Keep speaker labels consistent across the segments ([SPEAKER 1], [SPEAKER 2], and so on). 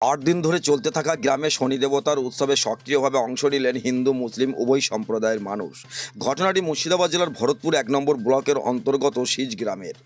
[SPEAKER 1] আট দিন ধরে চলতে থাকা গ্রামে শনি দেবতার উৎসবে সক্রিয়ভাবে অংশ নিলেন হিন্দু, মুসলিম, উভয় সম্প্রদায়ের মানুষ। ঘটনাটি মুর্শিদাবাদ জেলার ভরতপুর এক নম্বর ব্লকের অন্তর্গত সিজ গ্রামের।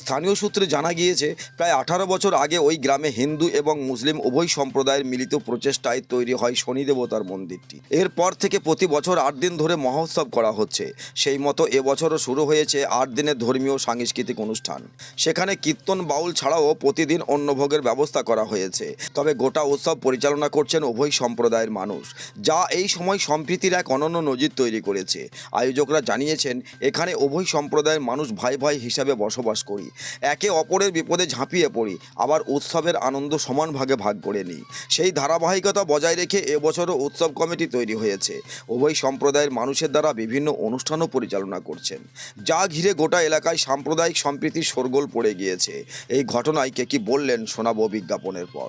[SPEAKER 1] স্থানীয় সূত্রে জানা গিয়েছে, প্রায় আঠারো বছর আগে ওই গ্রামে হিন্দু এবং মুসলিম উভয় সম্প্রদায়ের মিলিত প্রচেষ্টায় তৈরি হয় শনি দেবতার মন্দিরটি। এরপর থেকে প্রতি বছর আট দিন ধরে মহোৎসব করা হচ্ছে। সেই মতো এবছরও শুরু হয়েছে আট দিনের ধর্মীয় সাংস্কৃতিক অনুষ্ঠান। সেখানে কীর্তন বাউল ছাড়াও প্রতিদিন অন্নভোগের ব্যবস্থা করা হয়েছে। তবে গোটা উৎসব পরিচালনা করছেন উভয় সম্প্রদায়ের মানুষ, যা এই সময় সম্প্রীতির এক অনন্য নজির তৈরি করেছে। আয়োজকরা জানিয়েছেন, এখানে উভয় সম্প্রদায়ের মানুষ ভাই ভাই হিসাবে বসবাস করি। একে অপরের বিপদে ঝাঁপিয়ে পড়ি, আবার উৎসবের আনন্দ সমান ভাগে ভাগ করে নিই। সেই ধারাবাহিকতা বজায় রেখে এবছরও উৎসব কমিটি তৈরি হয়েছে। উভয় সম্প্রদায়ের মানুষের দ্বারা বিভিন্ন অনুষ্ঠানও পরিচালনা করছেন, যা ঘিরে গোটা এলাকায় সাম্প্রদায়িক সম্প্রীতির শোরগোল পড়ে গিয়েছে। এই ঘটনায় কে কি বললেন শোনাবো বিজ্ঞাপনের পর।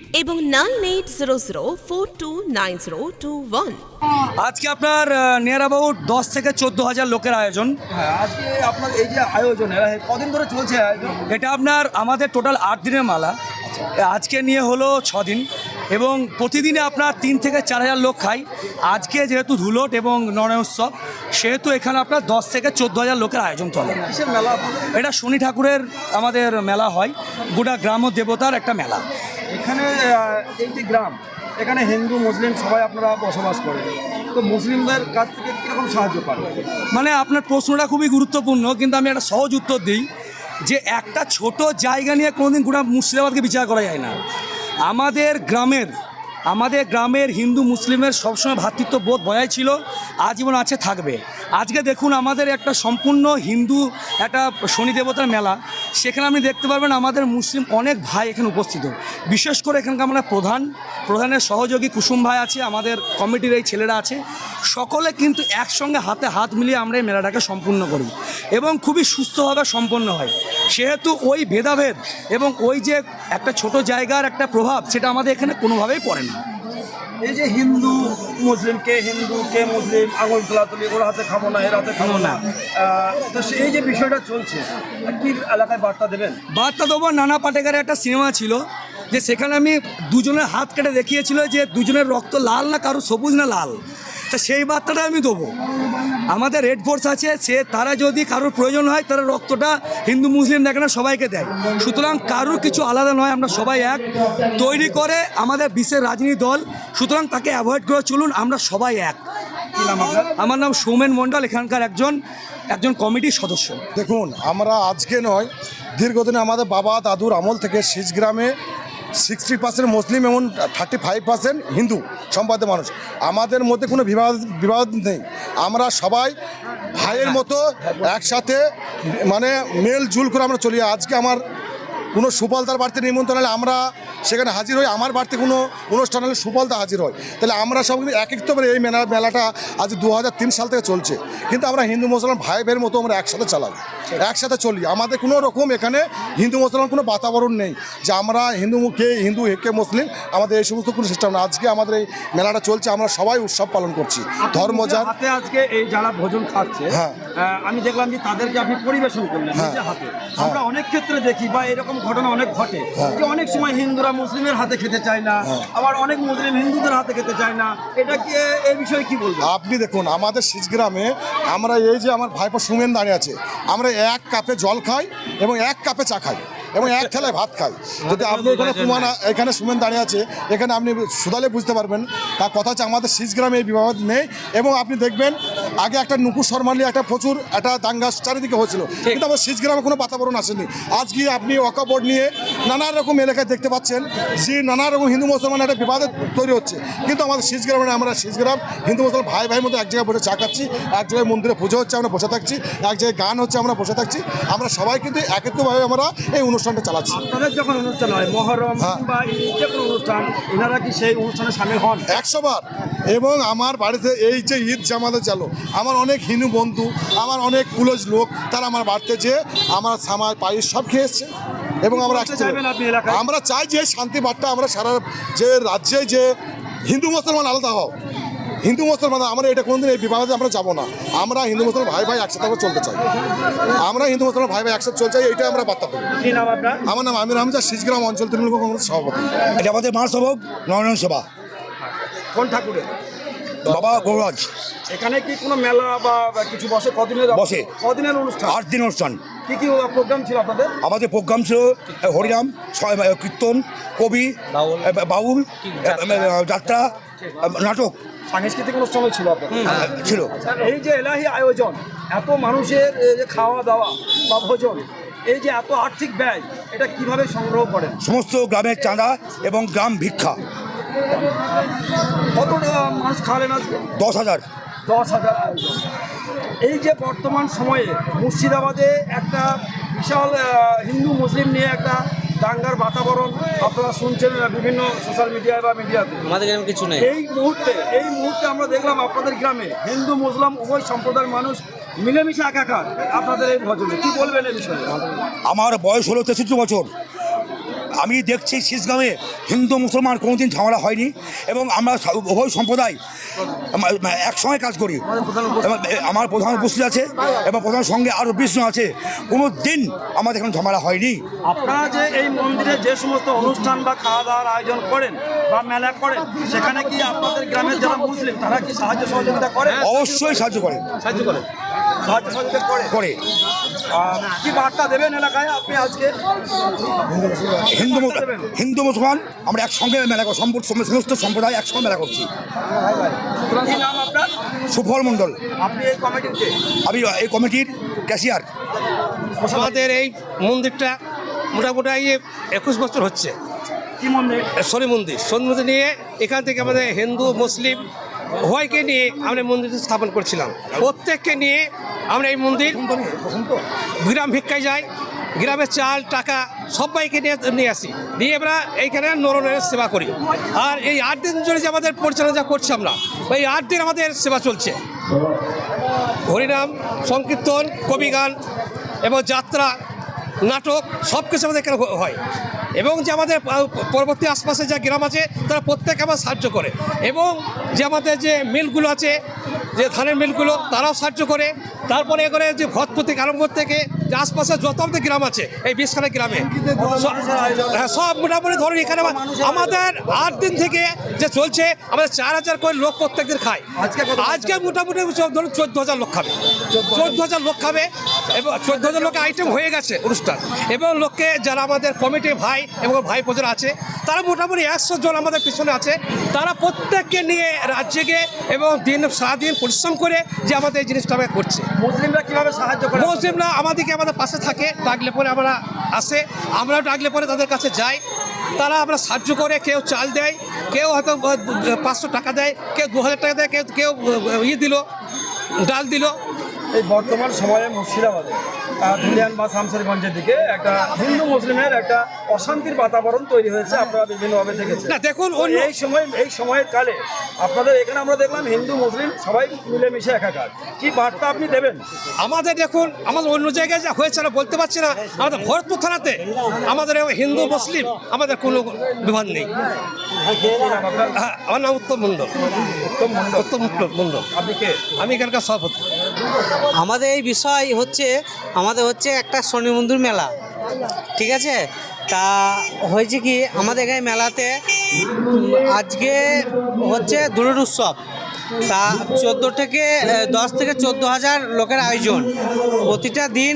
[SPEAKER 2] এবং nine eight zero zero four two nine zero two one.
[SPEAKER 3] আজকে আপনার নিয়ার অ্যাবাউট দশ থেকে চোদ্দ হাজার লোকের আয়োজন।
[SPEAKER 4] হ্যাঁ আজকে আপনার এই যে আয়োজন কদিন ধরে চলছে আয়োজন?
[SPEAKER 3] এটা আপনার আমাদের টোটাল আট দিনের মালা। আজকে নিয়ে হলো ছ দিন। এবং প্রতিদিনে আপনার তিন থেকে চার হাজার লোক খায়। আজকে যেহেতু ধুলোট এবং উৎসব সেহেতু এখানে আপনার দশ থেকে চোদ্দ হাজার লোকের আয়োজন চলে।
[SPEAKER 4] মেলা?
[SPEAKER 3] এটা শনি ঠাকুরের আমাদের মেলা হয়। গোটা গ্রাম ও দেবতার একটা মেলা।
[SPEAKER 4] এখানে এইটি গ্রাম। এখানে হিন্দু, মুসলিম সবাই আপনারা বসবাস করেন। তো মুসলিমদের কাছ থেকে কীরকম সাহায্য পান?
[SPEAKER 3] মানে আপনার প্রশ্নটা খুবই গুরুত্বপূর্ণ, কিন্তু আমি একটা সহজ উত্তর দিই যে একটা ছোট জায়গা নিয়ে কোনোদিন গোটা মুর্শিদাবাদকে বিচার করা যায় না। আমাদের গ্রামের আমাদের গ্রামের হিন্দু মুসলিমের সবসময় ভ্রাতৃত্ব বোধ বজায় ছিল, আজীবন আছে, থাকবে। আজকে দেখুন আমাদের একটা সম্পূর্ণ হিন্দু, একটা শনি দেবতার মেলা। সেখানে আপনি দেখতে পারবেন আমাদের মুসলিম অনেক ভাই এখানে উপস্থিত। বিশেষ করে এখানকার আমরা প্রধান, প্রধানের সহযোগী কুসুম ভাই আছে, আমাদের কমিটির এই ছেলেরা আছে। সকলে কিন্তু একসঙ্গে হাতে হাত মিলিয়ে আমরা এই মেলাটাকে সম্পূর্ণ করি এবং খুবই সুস্থভাবে সম্পন্ন হয়। সেহেতু ওই ভেদাভেদ এবং ওই যে একটা ছোট জায়গার একটা প্রভাব, সেটা আমাদের এখানে কোনোভাবেই পড়ে না।
[SPEAKER 4] এই যে হিন্দু মুসলিম, কে হিন্দু, কে মুসলিম, আঙুল তোলাতুলি ওর হাতে খাব না, এর হাতে খাব না। তো এই যে বিষয়টা চলছে কি এলাকায় বার্তা দেবেন?
[SPEAKER 3] বার্তা দেবো, নানা পাটেকারের একটা সিনেমা ছিল, যে সেখানে আমি দুজনের হাত কেটে দেখিয়েছিল যে দুজনের রক্ত লাল না, কারও সবুজ না লাল। তা সেই বার্তাটা আমি দেবো। আমাদের রেড ফোর্স আছে সে তারা যদি কারোর প্রয়োজন হয় তারা রক্তটা হিন্দু মুসলিম দেখে না সবাইকে দেয়। সুতরাং কারোর কিছু আলাদা নয় আমরা সবাই এক। তৈরি করে আমাদের বিশ্বের রাজনীতি দল সুতরাং তাকে অ্যাভয়েড করে চলুন আমরা সবাই এক। আমার নাম সৌমেন মণ্ডল এখানকার একজন একজন কমিটির সদস্য।
[SPEAKER 5] দেখুন আমরা আজকে নয় দীর্ঘদিন আমাদের বাবা দাদুর আমল থেকে গ্রামে সিক্সটি পার্সেন্ট মুসলিম এবং থার্টি ফাইভ পার্সেন্ট হিন্দু সম্প্রদায়ের মানুষ। আমাদের মধ্যে কোনো বিবাদ বিবাদ নেই। আমরা সবাই ভাইয়ের মতো একসাথে মানে মেল জুল করে আমরা চলি। আজকে আমার কোনো সুফলতার বাড়িতে নিমন্ত্রণ হলে আমরা সেখানে হাজির হই। আমার বাড়িতে কোনো অনুষ্ঠান হলে সুফলতা হাজির হয়। তাহলে আমরা সব কিন্তু এক একত্রে এই মেলা মেলাটা আজ দু হাজার তিন সাল থেকে চলছে। কিন্তু আমরা হিন্দু মুসলমান ভাই ভাইয়ের মতো আমরা একসাথে চালাই। একসাথে চলি। আমাদের কোনো রকম এখানে হিন্দু মুসলমান কোনো বাতাবরণ নেই যে আমরা হিন্দু কে হিন্দু কে মুসলিম আমাদের এই সমস্ত কোনো সিস্টেম না। আজকে আমাদের এই মেলাটা চলছে আমরা সবাই উৎসব পালন করছি। ধর্ম যার
[SPEAKER 4] আজকে এই যারা ভোজন খাচ্ছে
[SPEAKER 5] হ্যাঁ।
[SPEAKER 4] আমি দেখলাম যে তাদেরকে আপনি পরিবেশন করলেন
[SPEAKER 5] হ্যাঁ।
[SPEAKER 4] হাতে। আমরা অনেক ক্ষেত্রে দেখি বা এরকম ঘটনা অনেক ঘটে।
[SPEAKER 5] হ্যাঁ।
[SPEAKER 4] যে অনেক সময় হিন্দুরা মুসলিমের হাতে খেতে চায় না আবার অনেক মুসলিম হিন্দুদের হাতে খেতে চায় না। এটা কি এই বিষয়ে কি বলব
[SPEAKER 5] আপনি দেখুন আমাদের সিজগ্রামে আমরা এই যে আমার ভাইপো সুমেন দাঁড়িয়ে আছে আমরা এক কাপে জল খাই এবং এক কাপে চা খাই। এবং এক থালায় ভাত খাই। যদি আপনি এখানে কুমানা এখানে সুমেন দাঁড়িয়ে আছে এখানে আপনি সুদালে বুঝতে পারবেন তার কথা হচ্ছে আমাদের গ্রামে এই বিবাদ নেই। এবং আপনি দেখবেন আগে একটা নুপুর শর্মালি একটা প্রচুর একটা দাঙ্গা চারিদিকে হয়েছিল। কিন্তু আমার গ্রামে কোনো বাতাবরণ আসেনি। আজকে আপনি ওয়াকাবোর্ড নিয়ে নানা রকম এলাকায় দেখতে পাচ্ছেন যে নানা রকম হিন্দু মুসলমান একটা বিবাদ তৈরি হচ্ছে। কিন্তু আমাদের গ্রামে আমরা গ্রাম হিন্দু মুসলমান ভাই ভাই মতো এক জায়গায় বসে চা খাচ্ছি এক জায়গায় মন্দিরে পুজো হচ্ছে আমরা বসে থাকছি এক জায়গায় গান হচ্ছে আমরা বসে থাকছি। আমরা সবাই কিন্তু একত্রভাবে আমরা এই অনুষ্ঠান অনুষ্ঠানটা চালাচ্ছি।
[SPEAKER 4] আপনাদের যখন অনুষ্ঠান হয় মহরম
[SPEAKER 5] হ্যাঁ।
[SPEAKER 4] বা যে কোনো অনুষ্ঠান এনারা কি সেই অনুষ্ঠানে সামিল হন?
[SPEAKER 5] একশো বার এবং আমার বাড়িতে এই যে ঈদ জামাতে চালো আমার অনেক হিন্দু বন্ধু আমার অনেক কুলজ লোক তারা আমার বাড়িতে যে আমার সামার পায়েস সব খেয়ে এসছে। এবং আমরা আমরা চাই যে শান্তি বার্তা আমরা সারা যে রাজ্যে যে হিন্দু মুসলমান আলাদা হও। হিন্দু মুসলমান আমরা এটা কোনোদিন এই বিবাদে আমরা যাব না। আমরা হিন্দু মুসলমান ভাই ভাই একসাথে আমরা চলতে চাই। আমরা হিন্দু মুসলমান ভাই ভাই একসাথে চলতে চাই এইটাই আমরা বার্তা দেবো
[SPEAKER 4] কি
[SPEAKER 5] আমার নাম আমির হামজা শিসগ্রাম অঞ্চল তৃণমূল কংগ্রেস সভাপতি।
[SPEAKER 6] এটা আমাদের মহাসভক নয়ন সভা।
[SPEAKER 4] কোন ঠাকুরের?
[SPEAKER 6] বাবা গৌরাজ।
[SPEAKER 4] এখানে কি কোনো মেলা বা কিছু বসে? কদিনের
[SPEAKER 6] বসে।
[SPEAKER 4] কদিনের অনুষ্ঠান?
[SPEAKER 6] আট দিন অনুষ্ঠান।
[SPEAKER 4] কি কি প্রোগ্রাম ছিল আপনাদের?
[SPEAKER 6] আমাদের প্রোগ্রাম ছিল হরিনাম স- কীর্তন কবি বাউল। যাত্রা নাটক।
[SPEAKER 4] সাংস্কৃতিক অনুষ্ঠান ছিল
[SPEAKER 6] ছিল।
[SPEAKER 4] এই যে এলাহি আয়োজন এত মানুষের এই যে খাওয়া দাওয়া বা ভোজন এই যে এত আর্থিক ব্যয় এটা কীভাবে সংগ্রহ করেন?
[SPEAKER 6] সমস্ত গ্রামের চাঁদা এবং গ্রাম ভিক্ষা।
[SPEAKER 4] কতটা মানুষ খাওয়ালেন আজকে?
[SPEAKER 6] দশ হাজার।
[SPEAKER 4] দশ হাজার আয়োজন। এই যে বর্তমান সময়ে মুর্শিদাবাদে একটা বিশাল হিন্দু মুসলিম নিয়ে একটা দাঙ্গার বাতাবরণ আপনারা শুনছেন বিভিন্ন সোশ্যাল মিডিয়ায় বা মিডিয়াতে
[SPEAKER 7] আমাদের গ্রামে কিছু নেই।
[SPEAKER 4] এই মুহূর্তে এই মুহূর্তে আমরা দেখলাম আপনাদের গ্রামে হিন্দু মুসলিম উভয় সম্প্রদায়ের মানুষ মিলেমিশে একাকার। আপনাদের এই ভজনে কি বলবেন এই বিষয়ে?
[SPEAKER 6] আমার বয়স হলো তেষট্টি বছর। আমি দেখছি শীষগ্রামে হিন্দু মুসলমান কোনোদিন ঝামেলা হয়নি এবং আমরা উভয় সম্প্রদায় একসঙ্গে কাজ করি। আমার প্রধান উপস্থিত আছে এবং প্রধান সঙ্গে আরও বিষ্ণু আছে। কোনো দিন আমাদের এখানে ঝামেলা হয়নি।
[SPEAKER 4] আপনারা যে এই মন্দিরে যে সমস্ত অনুষ্ঠান বা খাওয়া দাওয়ার আয়োজন করেন বা মেলা করেন সেখানে কি আপনাদের গ্রামের যারা মুসলিম তারা কি সাহায্য সহযোগিতা করে
[SPEAKER 6] অবশ্যই সাহায্য করে
[SPEAKER 4] সাহায্য করে সাহায্য সহযোগিতা করে।
[SPEAKER 6] করে
[SPEAKER 4] কি বার্তা দেবেন এলাকায় আপনি আজকে?
[SPEAKER 6] হিন্দু হিন্দু মুসলমান আমরা একসঙ্গে মেলা করি সম্পূর্ণ সমস্ত সম্প্রদায় একসঙ্গে মেলা করছি।
[SPEAKER 4] নাম আপনার?
[SPEAKER 6] সুফল মণ্ডল।
[SPEAKER 4] আপনি এই কমিটিতে?
[SPEAKER 6] আমি এই কমিটির ক্যাশিয়ার।
[SPEAKER 8] আমাদের এই মন্দিরটা মোটামুটি একুশ বছর হচ্ছে।
[SPEAKER 4] কি মন্দির?
[SPEAKER 8] শনি মন্দির। শনি মন্দির নিয়ে এখান থেকে আমাদের হিন্দু মুসলিম উভয়কে নিয়ে আমরা মন্দিরটা স্থাপন করছিলাম। প্রত্যেককে নিয়ে আমরা এই মন্দির গ্রাম ভিক্ষায় যাই, গ্রামের চাল, টাকা সবাইকে নিয়ে নিয়ে আসি। নিয়ে আমরা এইখানে নরনের সেবা করি। আর এই আট দিন জুড়ে যে আমাদের পরিচালনা যা করছি আমরা, এই আট দিন আমাদের সেবা চলছে। হরিনাম, সংকীর্তন কবিগান এবং যাত্রা, নাটক সব কিছু আমাদের এখানে হয়। এবং যে আমাদের পরবর্তী আশপাশে যা গ্রাম আছে তারা প্রত্যেকে আমার সাহায্য করে। এবং যে আমাদের যে মিলগুলো আছে যে ধানের মিলগুলো তারাও সাহায্য করে। তারপরে করে যে ভটপতি আরম্ভ থেকে যে আশপাশে যত আমাদের গ্রাম আছে এই বিশখানা গ্রামে। সব- হ্যাঁ মোটামুটি ধরুন এখানে আমাদের আট দিন থেকে যে চলছে আমাদের চার হাজার করে লোক প্রত্যেকদিন খায়।
[SPEAKER 4] আজকে
[SPEAKER 8] মোটামুটি ধরুন চোদ্দ হাজার লোক খাবে। চোদ্দ হাজার লোক খাবে এবং চোদ্দ হাজার লোকের আইটেম হয়ে গেছে অনুষ্ঠান। এবং লোককে যারা আমাদের কমিটি ভাই এবং ভাই প্রজন আছে। তারা মোটামুটি একশো জন আমাদের পিছনে আছে। তারা প্রত্যেককে নিয়ে রাজ্যে গিয়ে এবং দিন সারাদিন পরিশ্রম করে যে আমাদের এই জিনিসটা আমরা করছে।
[SPEAKER 4] মুসলিমরা কীভাবে সাহায্য করে?
[SPEAKER 8] মুসলিমরা আমাদেরকে আমাদের পাশে থাকে ডাকলে পরে আমরা আসে। আমরাও ডাকলে পরে তাদের কাছে যাই। তারা আমরা সাহায্য করে কেউ চাল দেয় কেউ হয়তো পাঁচশো টাকা দেয় কেউ দু হাজার টাকা দেয় কেউ কেউ ইয়ে দিল ডাল দিল।
[SPEAKER 4] এই বর্তমান সময়ে মুর্শিদাবাদে ধুলিয়ান বা শামসেরগঞ্জের দিকে একটা হিন্দু মুসলিমের একটা অশান্তির বাতাবরণ তৈরি হয়েছে আপনারা বিভিন্নভাবে দেখেছেন।
[SPEAKER 8] না দেখুন
[SPEAKER 4] এই সময় এই সময়ের কালে আপনাদের এখানে আমরা দেখলাম হিন্দু মুসলিম সবাই মিলেমিশে একাকার। কি বার্তা আপনি দেবেন?
[SPEAKER 8] আমাদের দেখুন আমাদের অন্য জায়গায় যা হয়েছে না বলতে পারছি না। আমাদের ভরতপুর থানাতে আমাদের হিন্দু মুসলিম আমাদের কোনো বিভাদ নেই? হ্যাঁ আমার নাম উত্তম মণ্ডল। উত্তম মণ্ডল। উত্তম মণ্ডল।
[SPEAKER 4] আপনি কে?
[SPEAKER 8] আমি এখানকার সভাপতি।
[SPEAKER 7] আমাদের এই বিষয় হচ্ছে, আমাদের হচ্ছে একটা শনি মন্দির মেলা, ঠিক আছে? তা হয়েছে কি, আমাদের এখানে মেলাতে আজকে হচ্ছে দোলের উৎসব। তা চোদ্দ থেকে দশ থেকে চোদ্দ হাজার লোকের আয়োজন। প্রতিটা দিন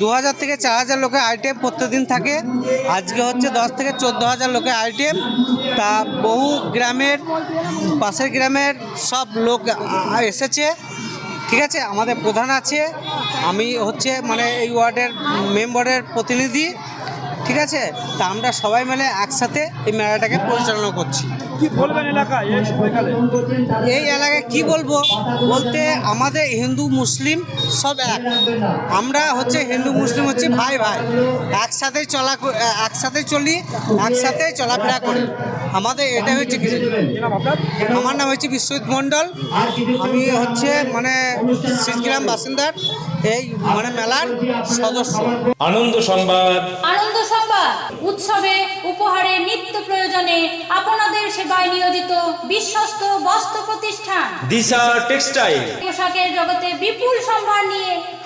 [SPEAKER 7] দু হাজার থেকে চার হাজার লোকের আইটেম প্রত্যেকদিন থাকে। আজকে হচ্ছে দশ থেকে চোদ্দ হাজার লোকের আইটেম তা বহু গ্রামের, পাশের গ্রামের সব লোক এসেছে। ঠিক আছে, আমাদের প্রধান আছে, আমি হচ্ছে মানে এই ওয়ার্ডের মেম্বারের প্রতিনিধি, ঠিক আছে? তা আমরা সবাই মিলে একসাথে এই মেলাটাকে পরিচালনা করছি।
[SPEAKER 4] এই
[SPEAKER 7] এলাকায় কি বলব? বলতে আমাদের হিন্দু, মুসলিম সব এক। আমরা হচ্ছে হিন্দু, মুসলিম হচ্ছে ভাই ভাই। একসাথে চলা একসাথে চলি, একসাথে চলাফেরা করি। আমাদের এটা হচ্ছে আমার নাম হচ্ছে বিশ্বজিৎ মণ্ডল। আমি হচ্ছে মানে শীতগ্রাম বাসিন্দার। এই মানে মেলার সদস্য।
[SPEAKER 9] আনন্দ সংবাদ।
[SPEAKER 10] আনন্দ সংবাদ উৎসবে উপহারে নিত্য প্রয়োজনে আপনাদের সেবায় নিয়োজিত বিশ্বস্ত বস্ত্র প্রতিষ্ঠান।
[SPEAKER 9] দিশা টেক্সটাইল।
[SPEAKER 10] পোশাকের জগতে বিপুল সম্ভার নিয়ে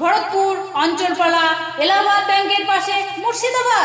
[SPEAKER 10] ভরতপুর অঞ্চলপালা এলাহাবাদ ব্যাংকের পাশে মুর্শিদাবাদ।